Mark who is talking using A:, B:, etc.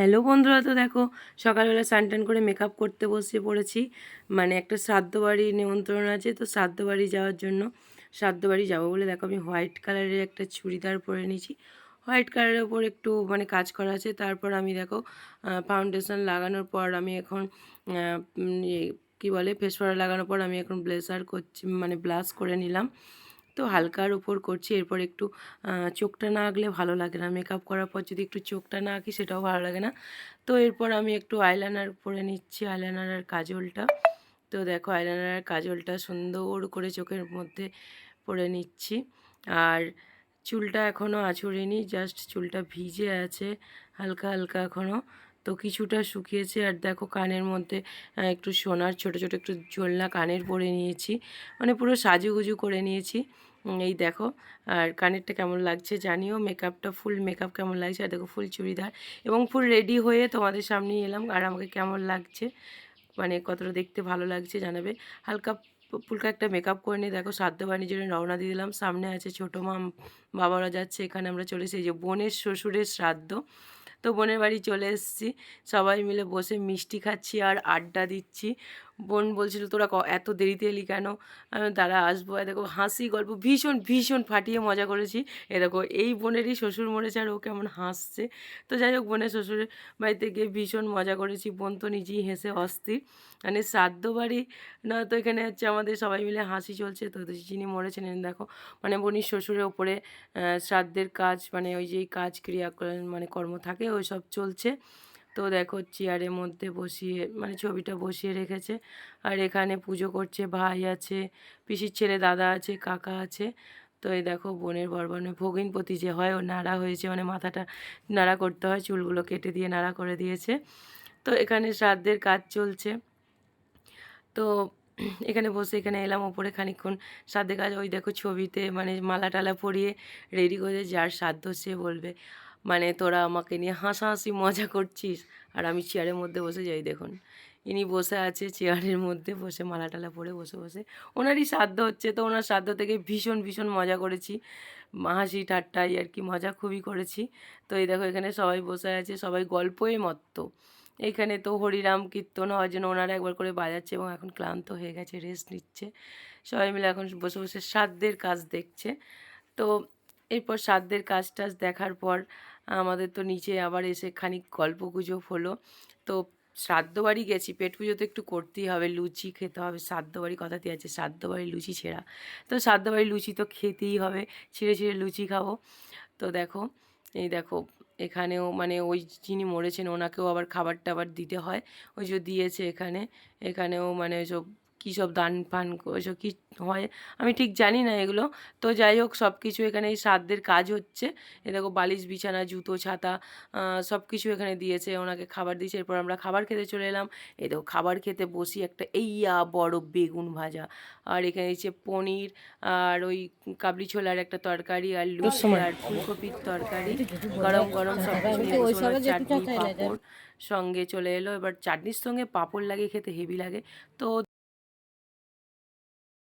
A: Hello বন্ধুরা তো দেখো সকালবেলা স্নান করে মেকআপ করতে বসে পড়েছি। মানে একটা শ্রাদ্ধ বাড়ি নিমন্ত্রণ আছে তো শ্রাদ্ধ বাড়ি যাওয়ার জন্য শ্রাদ্ধ বাড়ি যাব বলে দেখো আমি হোয়াইট কালারের একটা চুড়িদার পরে নিয়েছি। হোয়াইট কালারের ওপর একটু মানে কাজ করা আছে তারপর আমি দেখো ফাউন্ডেশন লাগানোর পর আমি এখন ইয়ে, কী বলে ফেস পাউডার লাগানোর পর আমি এখন ব্লেজার করছি মানে ব্লাশ করে নিলাম। তো হালকার উপর করছি, এরপর একটু চোখটা না আঁকলে ভালো লাগে না। মেকআপ করার পর যদি একটু চোখটা না আঁকি সেটাও ভালো লাগে না। তো এরপর আমি একটু আইলাইনার পরে নিচ্ছি আইলাইনার আর কাজলটা। তো দেখো আইলাইনার আর কাজলটা সুন্দর করে চোখের মধ্যে পরে নিচ্ছি। আর চুলটা এখনও আঁচড়িনি জাস্ট চুলটা ভিজে আছে, হালকা হালকা এখনও তো কিছুটা শুকিয়েছে, আর দেখো কানের মধ্যে একটু সোনার, ছোট ছোট একটু ঝোলনা কানের পরে নিয়েছি। মানে পুরো সাজুগুজু করে নিয়েছি। এই দেখো, আর কানেরটা কেমন লাগছে জানিও মেকআপটা ফুল মেকআপ কেমন লাগছে, আর দেখো ফুল চুড়িদার এবং ফুল রেডি হয়ে তোমাদের সামনে এলাম, আর আমাকে কেমন লাগছে মানে কতটা দেখতে ভালো লাগছে জানাবে। হালকা ফুলকা একটা মেকআপ করে নিয়ে দেখো শ্রাদ্ধ বাণীর জন্য রওনা দিয়ে দিলাম, সামনে আছে ছোটো মা, বাবারা যাচ্ছে, এখানে আমরা চলে এসেছি যে বোনের শ্বশুরের শ্রাদ্ধ, তো বোনের বাড়ি চলে এসেছি, সবাই মিলে বসে মিষ্টি খাচ্ছি আর আড্ডা দিচ্ছি বোন বলছিল, তোরা এত দেরিতে এলি কেন? আমি তারা আসব। দেখো, হাসি গল্প ভীষণ ভীষণ ফাটিয়ে মজা করেছি। এ দেখো, এই বোনেরই শ্বশুর মরেছে আর ও কেমন হাসছে। তো যাই হোক, বোনের শ্বশুরের বাড়িতে গিয়ে ভীষণ মজা করেছি। বোন তো নিজেই হেসে অস্থির। মানে শ্রাদ্ধ বাড়ি না, তো এখানে হচ্ছে আমাদের সবাই মিলে হাসি চলছে। তো যিনি মরেছেন দেখো মানে বোনির শ্বশুরের ওপরে শ্রাদ্ধের কাজ মানে ওই যেই কাজ, ক্রিয়া মানে কর্ম থাকে, ওই সব চলছে। তো দেখো চেয়ারের মধ্যে বসিয়ে মানে ছবিটা বসিয়ে রেখেছে। আর এখানে পুজো করছে ভাই আছে, পিসির ছেলে দাদা আছে, কাকা আছে। তো এই দেখো বোনের বরবনে ভগিনপতি যে হয়, ও নাড়া হয়েছে মানে মাথাটা নাড়া করতে হয়, চুলগুলো কেটে দিয়ে নাড়া করে দিয়েছে। তো এখানে শ্রাদ্ধের কাজ চলছে। তো এখানে বসে, এখানে এলাম, ওপরে খানিকক্ষণ শ্রাদ্ধের কাজ, ওই দেখো ছবিতে মানে মালা টালা পরিয়ে রেডি করে, যার শ্রাদ্ধ সে বলবে। মানে তোরা আমাকে নিয়ে হাসাহাসি, মজা করছিস। আর আমি চেয়ারের মধ্যে বসে যাই, দেখুন। ইনি বসে আছে চেয়ারের মধ্যে বসে, মালা টালা পরে বসে বসে। ওনারই শ্রাদ্ধ হচ্ছে তো, ওনার শ্রাদ্ধ থেকে ভীষণ ভীষণ মজা করেছি। হাসি ঠাট্টাই আর কি, মজা খুবই করেছি। তো এই দেখো, এখানে সবাই বসে আছে, সবাই গল্পই মত্ত। এখানে তো হরিরাম, কীর্তন হওয়ার জন্য ওনারা একবার করে বাজাচ্ছে এবং এখন ক্লান্ত হয়ে গেছে রেস্ট নিচ্ছে। সবাই মিলে এখন বসে বসে শ্রাদ্ধের কাজ দেখছে। তো এরপর শ্রাদ্ধের কাজ টাজ দেখার পর, আমাদের তো নিচে আবার এসে খানিক গল্প গুজব হলো। তো শ্রাদ্ধ বাড়ি গেছি, পেট পুজো তো একটু করতেই হবে, লুচি খেতে হবে, শ্রাদ্ধ বাড়ি কথাতে আছে, শ্রাদ্ধ বাড়ি লুচি ছেঁড়া। তো শ্রাদ্ধ বাড়ি লুচি তো খেতেই হবে, ছিঁড়ে ছিঁড়ে লুচি খাব। তো দেখো, এই দেখো, এখানেও মানে ওই যিনি মরেছেন, ওনাকেও আবার খাবার টাবার দিতে হয়। ওই যে দিয়েছে এখানে, এখানেও মানে ওইসব কী সব দান ফান ওইসব কী হয় আমি ঠিক জানি না এগুলো। তো যাই হোক সব কিছু এখানে এই শ্রাদ্ধের কাজ হচ্ছে। এ দেখো বালিশ বিছানা জুতো ছাতা সব কিছু এখানে দিয়েছে ওনাকে খাবার দিয়েছে এরপর আমরা খাবার খেতে চলে এলাম। এই দেখো খাবার খেতে বসি একটা এইয়া বড় বেগুন ভাজা। আর এখানে দিচ্ছে পনির আর ওই কাবলি ছোলার একটা তরকারি আর লুচি আর ফুলকপির তরকারি গরম গরম সব কিছু চাটনি পাঁপড় সঙ্গে চলে এলো। এবার চাটনির সঙ্গে পাঁপড় লাগে খেতে হেভি লাগে। তো